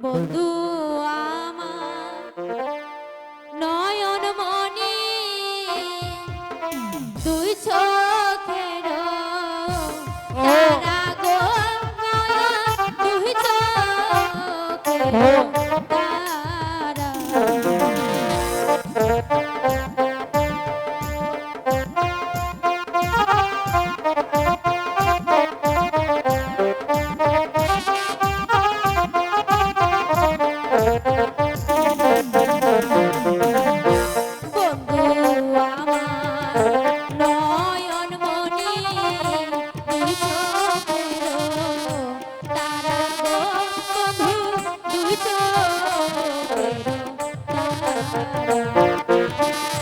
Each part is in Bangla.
বন্ধু Thank you.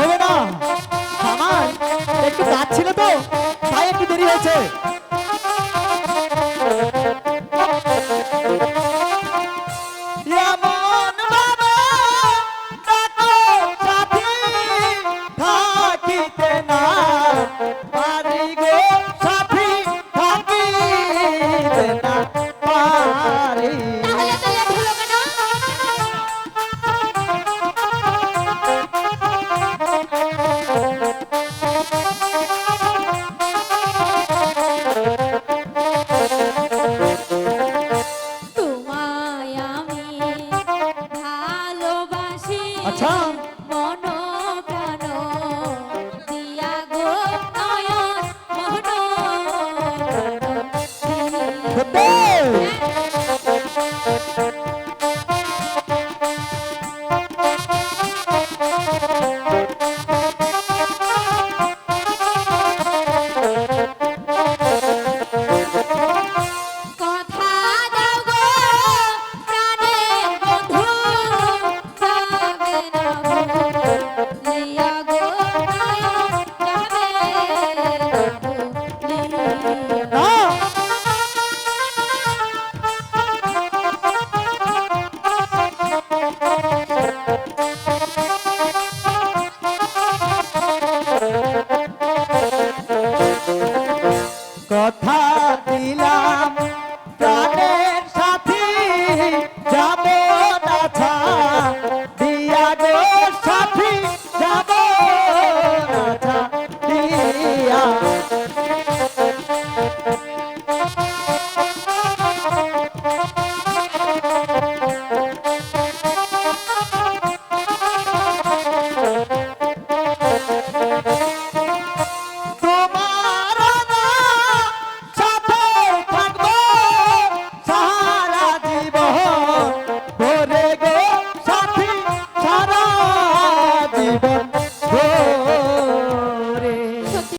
হবে না। আমার একটু কাজ ছিল তো তাই একটু দেরি হয়েছে। আচ্ছা Come on!